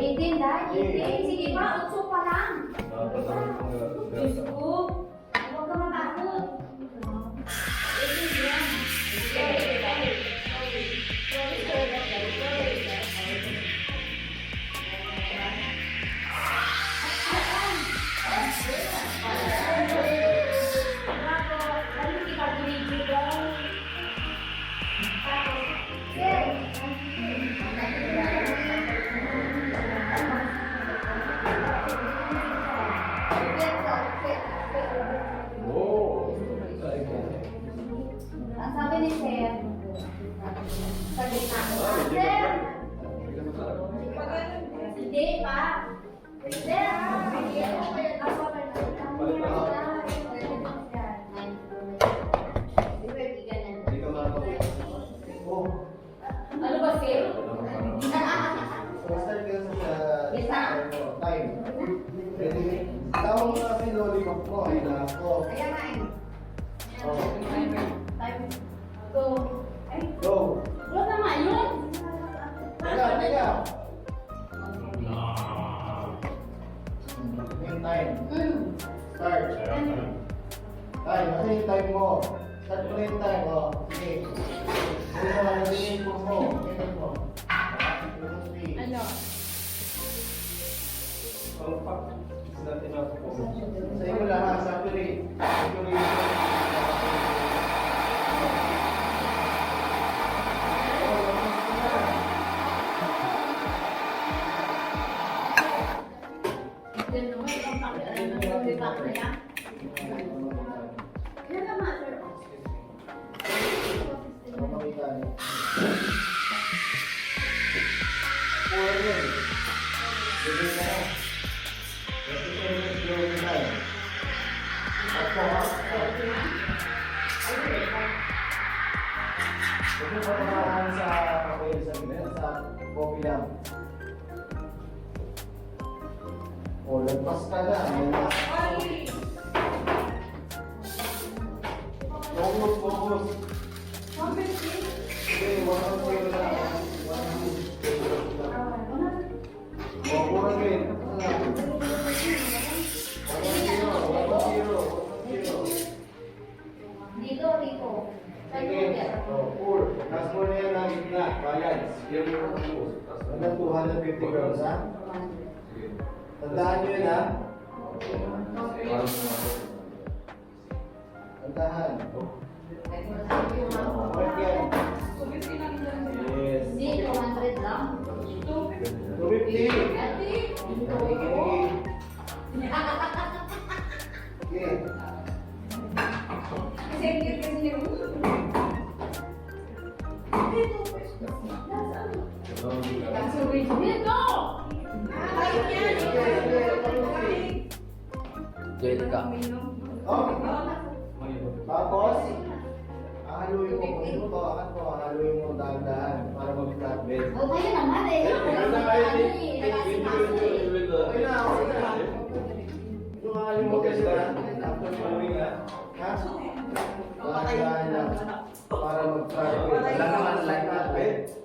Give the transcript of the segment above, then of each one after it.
Eighteen, dahil eighteen. Sige pa, utso pa lang. Diyos ko. Huwag Yeah. Ano. Ganyan mo. Ano? Sa iyo lahat, saturate. Saturate. Hindi sa kape, sa meron sa coffee lang. O, lagpas ka na. Lagpas. Focus, focus. Focus, please. Okay, 250 grams, ha? Tandaan nyo yun, ha? Tandaan. Yes. Hindi, 200 lang. 250. Sige. Dito! Jail ka. Oh. Tapos, haluin mo kung ito, akan ko, haluin mo dahan-dahan para mag-flatbed. O, kayo naman eh. Ano yung na kayo? ano. Okay na, okay na. Yung haluin mo kasi na, after haluin na, ha? Dahan-dahan lang para mag-flatbed. Wala naman like flatbed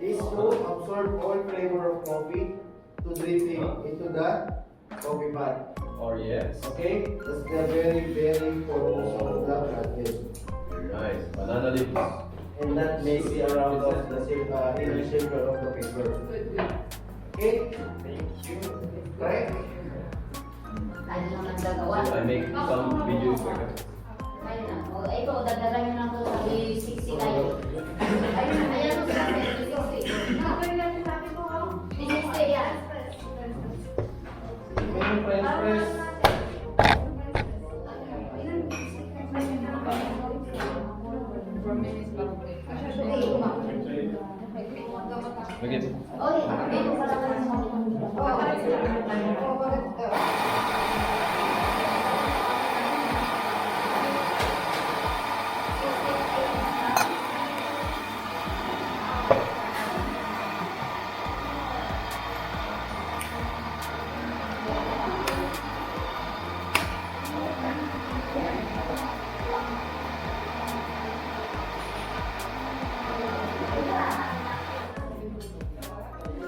is to absorb all flavor of coffee to drip it into the coffee pot. Or yes. Okay? That's the very, very purpose of the. Very nice. Banana leaves. and not messy around of the shape, uh, inner shaper of the paper. Okay? Thank you. Correct? Ano naman gagawa? I make some videos like that. Ayun na. O, ito, dagdagan nyo lang ito sa B60 kayo. Ayun na, ayan ang sabi. Nakapay na yung sabi ko, oh. B60, yan. Ayun, friends, friends. Lagi. Oy, dito pala 'yung mga. Oh, para sa mga. Oh, para sa mga.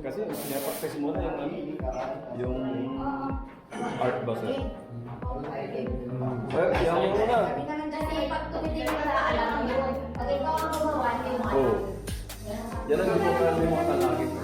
Kasi pinapractice mo na yung ano, yung art ba sir? Sir, yan mo na. Kasi pag tumitingin ka sa alam mo yun, pag ikaw ang gumawa, hindi mo Oo. alam. Yan ang hindi ko kalimutan lagi.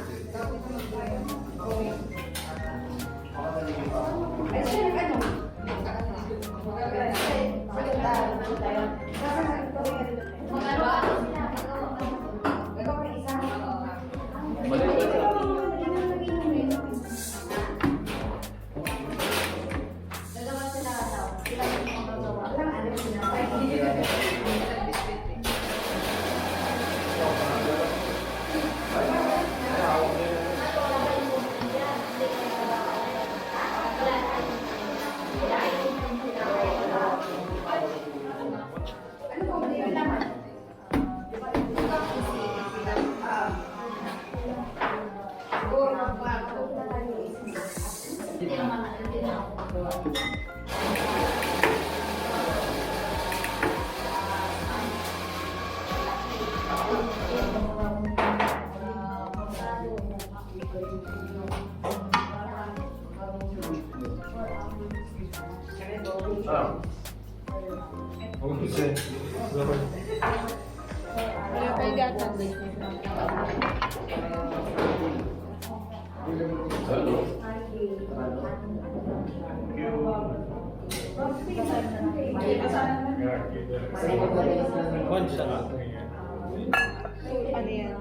Hindi naman, hindi na Punch na. Ano yan?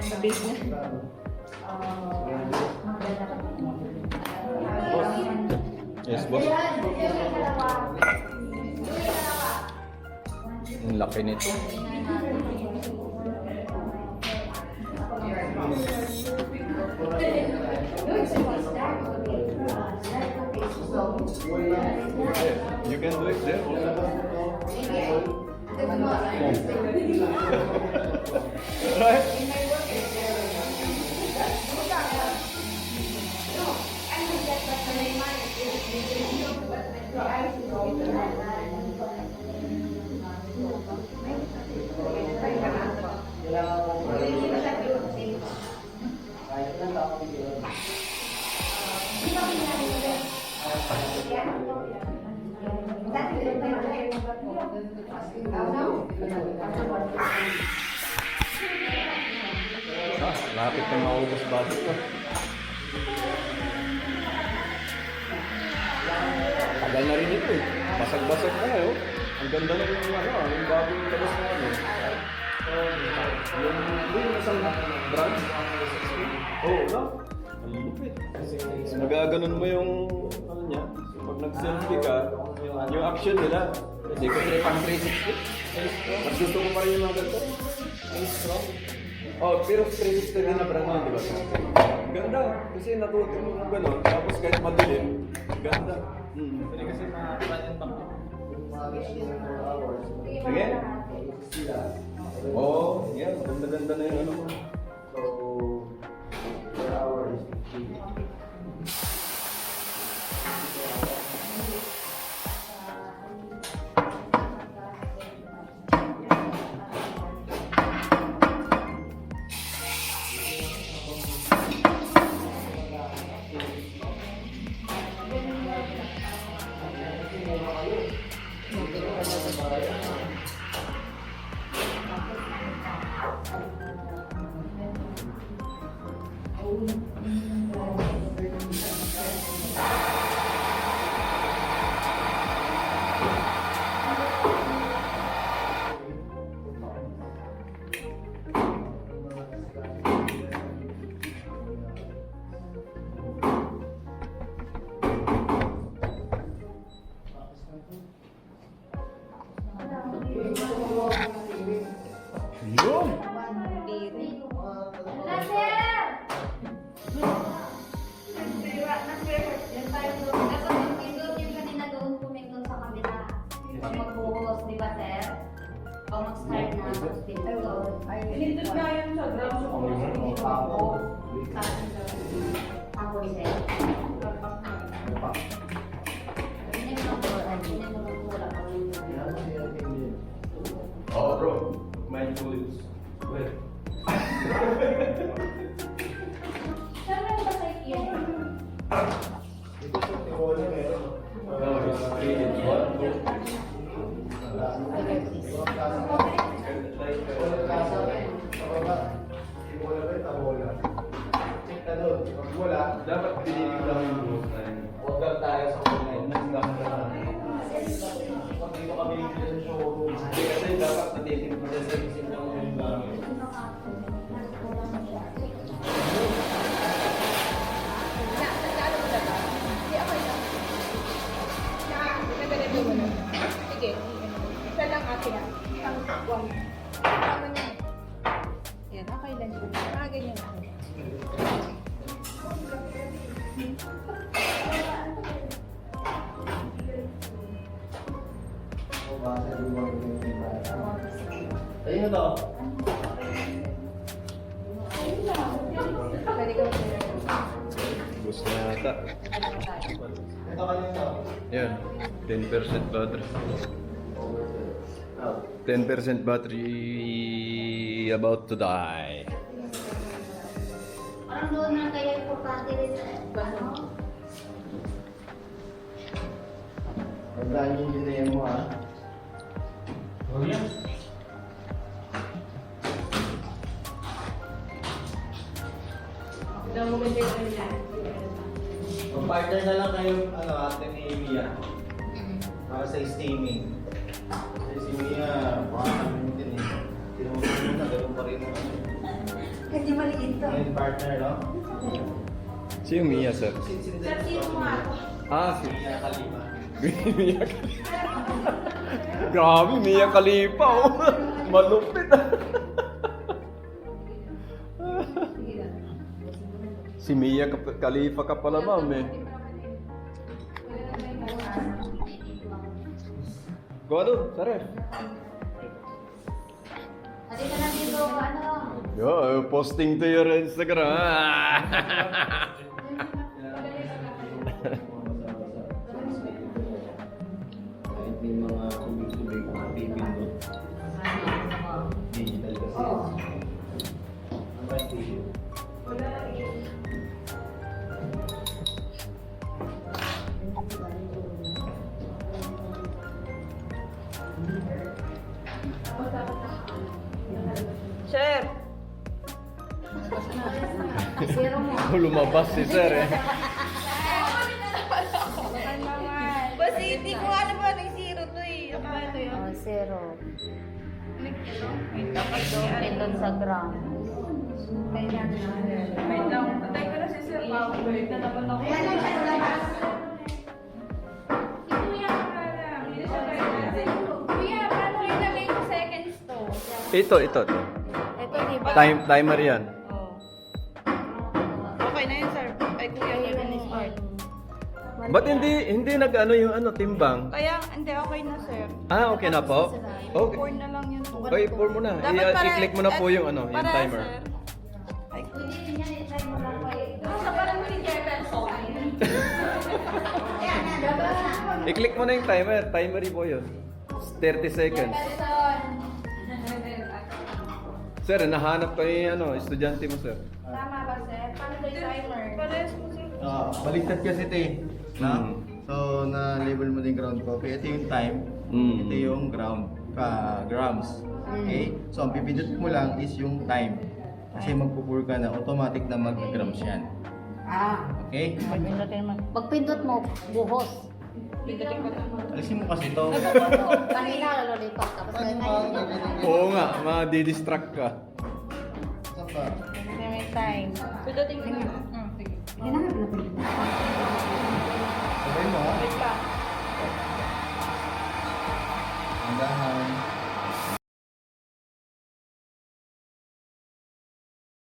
Sa base na. Yes, boss. Ang laki nito. Yeah, you can do it there also. right? Ah, lapit na maubos budget ko. Tagal na rin ito eh. Basag-basag na eh. oh. Ang ganda na yung ano, ah, yung bagong labas na ano. Yung, yung isang brand. Oo, oh, no? Ang lupit. Nagaganon mo yung, ano niya, pag nag-selfie ka, yung action nila. Hindi ko sila pang 360. Mas gusto ko pa rin yung mga ganito. Oh, pero 360 din na brand di ba? Ganda. Kasi natuto mo kung gano'n. Tapos kahit madilim, ganda. Mm. Pwede kasi yung back. Sige. Oo, oh, yeah. Ganda-ganda na yung ano mo. So, four hours. Mindful. Wait. Sir, meron ba sa iyan? Ito sa Tiwala meron. Tabola? Check na doon. Pag wala, Dapat pinilig lang yung buhok na yun. order tayo sa online. Pag dito kami dito sa showroom. Hindi kasi dapat natitig mo sa servicing lang yung gamit. Na, Gusto na yata. Yan. 10% battery. 10% battery about to die. Parang doon na kaya importante rin sa ano? Tandaan yung ginaya mo ha. Mag-partner na lang kayo, ano, ate ni Mia. Para sa steaming. Kasi si Mia, baka kami din eh. Tinutulog mo na, ganun pa rin ang ano. Hindi maliit to. Ngayon, partner, no? Si Mia, sir. Sin- sin- sin- Ah, si Mia Kalima. Mia Khalifa. Grabe, Mia Khalifa, oh. Malupit, ah. Si Mia Khalifa ka pala, ma'am, eh. Go doon, sare. Hindi ka na dito, ano? Yo, posting to your Instagram. Kahit may mga tubig-tubig, mga pipindot. Digital kasi. Ang Zero mo. Lumabas si sir, eh. Kasi hindi ko ano ba nag-zero to eh. Ano yun? Oh, zero. Wait Pindot sa gram. Wait lang. Patay ko na si Sir. Wait na naman ako. Kuya, paano yung nagay yung seconds to? Ito, ito. Ito, di ba? Time, timer yan. Ba't hindi, hindi nag-ano yung ano, timbang? Kaya, hindi, okay na, sir. Ah, okay na po? Okay. Four na lang yun. Okay, pour mo na. Dapat I- para- I-click mo na po yung ano, yung para, timer. sir. Ay, kayo. Basta parang Kevin, okay. I-click mo na yung timer. Timer po yun. 30 seconds. Sir, nahanap ko yung ano, estudyante mo, sir. Tama ba, sir? Paano ba yung timer? Pares mo, sir. Ah, baliktad kasi ito eh. No? Mm. So, na-label mo din ground coffee. Ito yung time. Mm. Ito yung ground. ah, grams. Okay? So, ang pipindot mo lang is yung time. Kasi magpupur ka na, automatic na mag-grams yan. Ah. Okay? Pag pindot mo, buhos. Pindutin ko lang. Alisin mo kasi to. Kanina, lolipop. Tapos ngayon, Oo nga, ma-distract ka. Saan ba? May time. Pindutin ko lang. Hmm, sige. Sabay mo ha? Wait dahan.